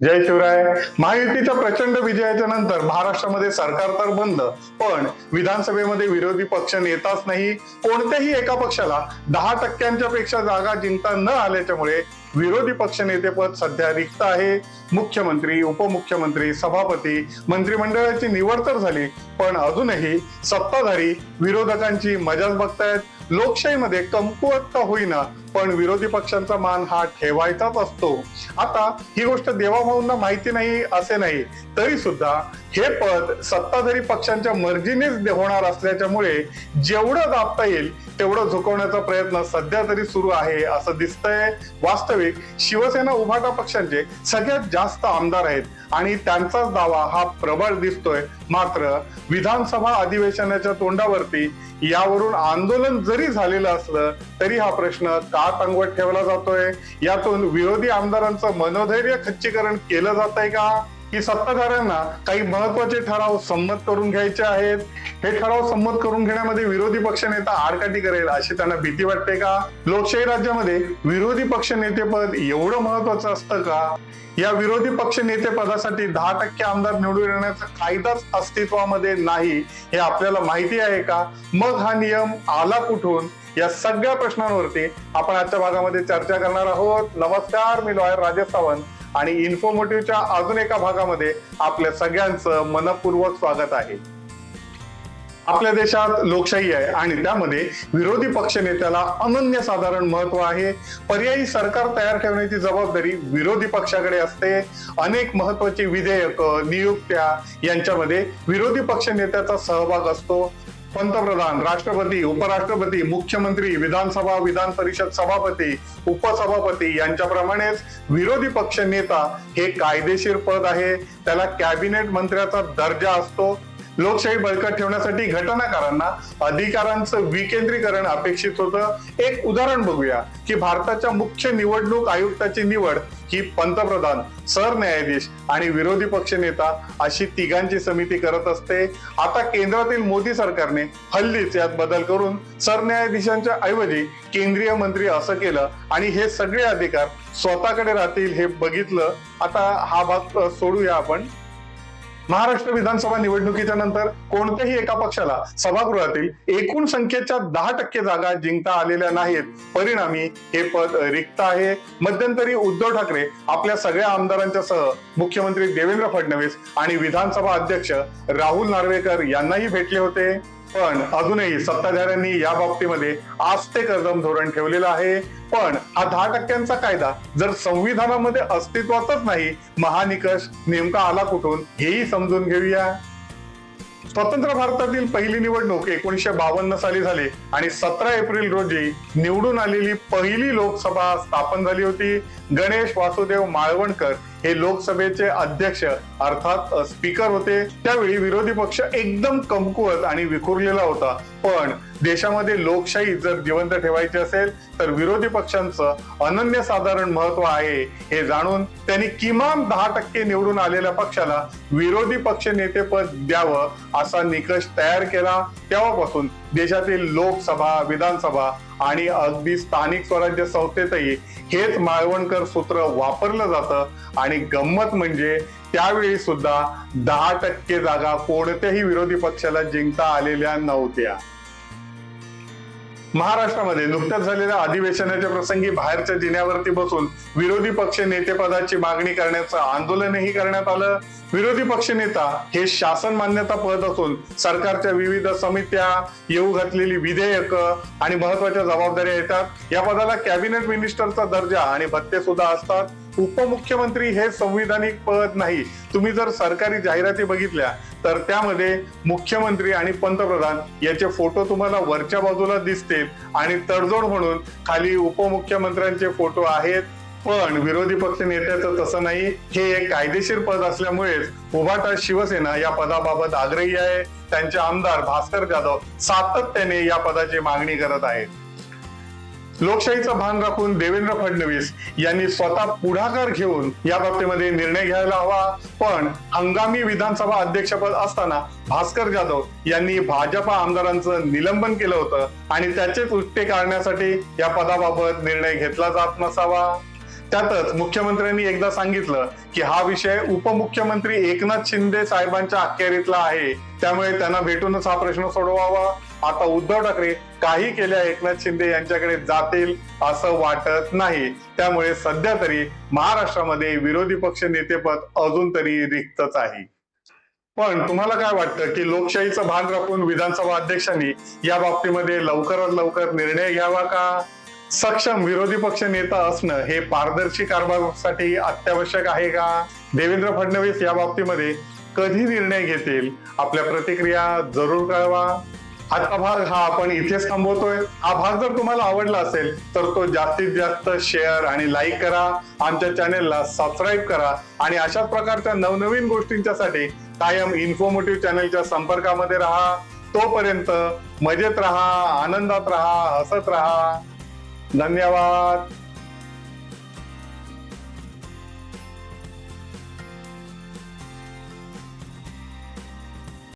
जय शिवराय. महायुतीच्या प्रचंड विजयाच्या नंतर महाराष्ट्रामध्ये सरकार तर बंद पण विधानसभेमध्ये विरोधी पक्ष नेताच नाही. कोणत्याही एका पक्षाला दहा टक्क्यांच्या पेक्षा जागा जिंकता न आल्याच्यामुळे विरोधी पक्ष नेतेपद सध्या रिक्त आहे. मुख्यमंत्री उपमुख्यमंत्री सभापती मंत्रिमंडळाची निवड तर झाली पण अजूनही सत्ताधारी विरोधकांची मजाच बघतायत. लोकशाहीमध्ये कमकुवत का होईना पण विरोधी पक्षांचा मान हा ठेवायचाच असतो. आता ही गोष्ट देवाभाऊंना माहिती नाही असे नाही तरी सुद्धा हे पद सत्ताधारी पक्षांच्या मर्जीनेच होणार असल्याच्यामुळे जेवढं दाबता येईल तेवढं झुकवण्याचा प्रयत्न सध्या तरी सुरू आहे असं दिसतंय. वास्तविक शिवसेना उभाटा पक्षांचे सगळ्यात जास्त आमदार आहेत आणि त्यांचाच दावा हा प्रबळ दिसतोय. मात्र विधानसभा अधिवेशनाच्या तोंडावरती यावरून आंदोलन जरी झालेलं असलं तरी हा प्रश्न का तंगवत ठेवला जातोय. यातून विरोधी आमदारांचं मनोधैर्य खच्चीकरण केलं जात आहे का? की सत्ताधाऱ्यांना काही महत्त्वाचे ठराव संमत करून घ्यायचे आहेत. हे ठराव संमत करून घेण्यामध्ये विरोधी पक्ष नेता आडकाठी करेल अशी त्यांना भीती वाटते का? लोकशाही राज्यामध्ये विरोधी पक्ष नेतेपद एवढं महत्वाचं असतं का? या विरोधी पक्ष नेतेपदासाठी दहा टक्के आमदार निवडून येण्याचा कायदाच अस्तित्वामध्ये नाही हे आपल्याला माहिती आहे का? मग हा नियम आला कुठून? या सगळ्या प्रश्नांवरती आपण आजच्या भागामध्ये चर्चा करणार आहोत. नमस्कार मी लॉयर राजेश सावंत. आणि इन्फॉर्मेटिव्हच्या अजून एका भागामध्ये आपल्या सगळ्यांचं मनपूर्वक स्वागत आहे. आपल्या देशात लोकशाही आहे आणि त्यामध्ये विरोधी पक्ष नेत्याला अनन्यसाधारण महत्त्व आहे. पर्यायी सरकार तयार ठेवण्याची जबाबदारी विरोधी पक्षाकडे असते. अनेक महत्वाची विधेयक नियुक्त्या यांच्यामध्ये विरोधी पक्ष नेत्याचा सहभाग असतो. पंतप्रधान राष्ट्रपती उपराष्ट्रपती मुख्यमंत्री विधानसभा विधान परिषद सभापती उपसभापती यांच्याप्रमाणेच विरोधी पक्ष नेता हे कायदेशीर पद आहे. त्याला कॅबिनेट मंत्र्याचा दर्जा असतो. लोकशाही बळकट ठेवण्यासाठी घटनाकारांना अधिकारांचं विकेंद्रीकरण अपेक्षित होतं. एक उदाहरण बघूया की भारताच्या मुख्य निवडणूक आयुक्ताची निवड ही पंतप्रधान सरन्यायाधीश आणि विरोधी पक्ष नेता अशी तिघांची समिती करत असते. आता केंद्रातील मोदी सरकारने हल्लीच यात बदल करून सरन्यायाधीशांच्या ऐवजी केंद्रीय मंत्री असं केलं आणि हे सगळे अधिकार स्वतःकडे राहतील हे बघितलं. आता हा भाग सोडूया आपण. महाराष्ट्र विधानसभा निवडणुकीच्या नंतर कोणत्याही एका पक्षाला सभागृहातील एकूण संख्येच्या दहा टक्के जागा जिंकता आलेल्या नाहीत. परिणामी हे पद रिक्त आहे. मध्यंतरी उद्धव ठाकरे आपल्या सगळ्या आमदारांच्या सह मुख्यमंत्री देवेंद्र फडणवीस आणि विधानसभा अध्यक्ष राहुल नार्वेकर यांनाही भेटले होते. पण अजूनही सत्ताधाऱ्यांनी या बाबतीमध्ये आस्ते कदम धोरण ठेवलेलं आहे. पण हा दहा टक्क्यांचा कायदा जर संविधानामध्ये अस्तित्वातच नाही महानिकष नेमका आला कुठून हेही समजून घेऊया. स्वतंत्र भारतातील पहिली निवडणूक एकोणीसशे बावन्न साली झाली आणि सतरा एप्रिल रोजी निवडून आलेली पहिली लोकसभा स्थापन झाली होती. गणेश वासुदेव माळवणकर हे लोकसभेचे अध्यक्ष अर्थात स्पीकर होते. त्यावेळी विरोधी पक्ष एकदम कमकुवत आणि विखुरलेला होता. पण देशामध्ये लोकशाही जर जिवंत ठेवायची असेल तर विरोधी पक्षांचं अनन्यसाधारण महत्त्व आहे हे जाणून त्यांनी किमान दहा टक्के निवडून आलेल्या पक्षाला विरोधी पक्ष नेतेपद द्यावं असा निकष तयार केला. तेव्हापासून देशातील लोकसभा विधानसभा आणि अगदी स्थानिक स्वराज्य संस्थेतही हेच माळवणकर सूत्र वापरलं जातं. आणि गंमत म्हणजे त्यावेळी सुद्धा दहा टक्के जागा कोणत्याही विरोधी पक्षाला जिंकता आलेल्या नव्हत्या. महाराष्ट्रामध्ये नुकत्याच झालेल्या अधिवेशनाच्या प्रसंगी बाहेरच्या जिन्यावरती बसून विरोधी पक्ष नेतेपदाची मागणी करण्याचं आंदोलनही करण्यात आलं. विरोधी पक्ष नेता हे शासन मान्यता पद असून सरकारच्या विविध समित्या येऊ घातलेली विधेयक आणि महत्त्वाच्या जबाबदाऱ्या येतात. या पदाला कॅबिनेट मिनिस्टरचा दर्जा आणि भत्ते सुद्धा असतात. उपमुख्यमंत्री हे संविधानिक पद नाही. तुम्ही जर सरकारी जाहिराती बघितल्या तर त्यामध्ये मुख्यमंत्री आणि पंतप्रधान याचे फोटो तुम्हाला वरच्या बाजूला दिसतील आणि तडजोड म्हणून खाली उपमुख्यमंत्र्यांचे फोटो आहेत. पण विरोधी पक्ष नेत्याचं तसं नाही. हे एक कायदेशीर पद असल्यामुळेच उभाटा शिवसेना या पदाबाबत आग्रही आहे. त्यांचे आमदार भास्कर जाधव सातत्याने या पदाची मागणी करत आहेत. लोकशाहीचं भान राखून देवेंद्र फडणवीस यांनी स्वतः पुढाकार घेऊन या बाबतीमध्ये निर्णय घ्यायला हवा. पण हंगामी विधानसभा अध्यक्षपद असताना भास्कर जाधव यांनी भाजपा आमदारांचं निलंबन केलं होतं आणि त्याचेच उट्टे काढण्यासाठी या पदाबाबत निर्णय घेतला जात नसावा. त्यातच मुख्यमंत्र्यांनी एकदा सांगितलं की हा विषय उपमुख्यमंत्री एकनाथ शिंदे साहेबांच्या अखेरीतला आहे. त्यामुळे त्यांना भेटूनच हा प्रश्न सोडवावा. आता उद्धव ठाकरे काही केल्या एकनाथ शिंदे यांच्याकडे जातील असं वाटत नाही. त्यामुळे सध्या तरी महाराष्ट्रामध्ये विरोधी पक्ष नेतेपद अजून तरी रिक्तच आहे. पण तुम्हाला काय वाटतं की लोकशाहीचं भान राखून विधानसभा अध्यक्षांनी या बाबतीमध्ये लवकरात लवकर निर्णय घ्यावा का? सक्षम विरोधी पक्ष नेता असणं हे पारदर्शी कारभारासाठी अत्यावश्यक आहे का? देवेंद्र फडणवीस या बाबतीमध्ये कधी निर्णय घेतील? आपल्या प्रतिक्रिया जरूर कळवा. आजचा भाग हा आपण इथेच थांबवतोय. हा भाग जर तुम्हाला आवडला असेल तर तो जास्तीत जास्त शेअर आणि लाईक करा. आमच्या चॅनेलला सबस्क्राईब करा. आणि अशाच प्रकारच्या नवनवीन गोष्टींच्यासाठी कायम इन्फॉर्मेटिव्ह चॅनलच्या संपर्कामध्ये राहा. तोपर्यंत मजेत राहा आनंदात राहा हसत राहा. धन्यवाद.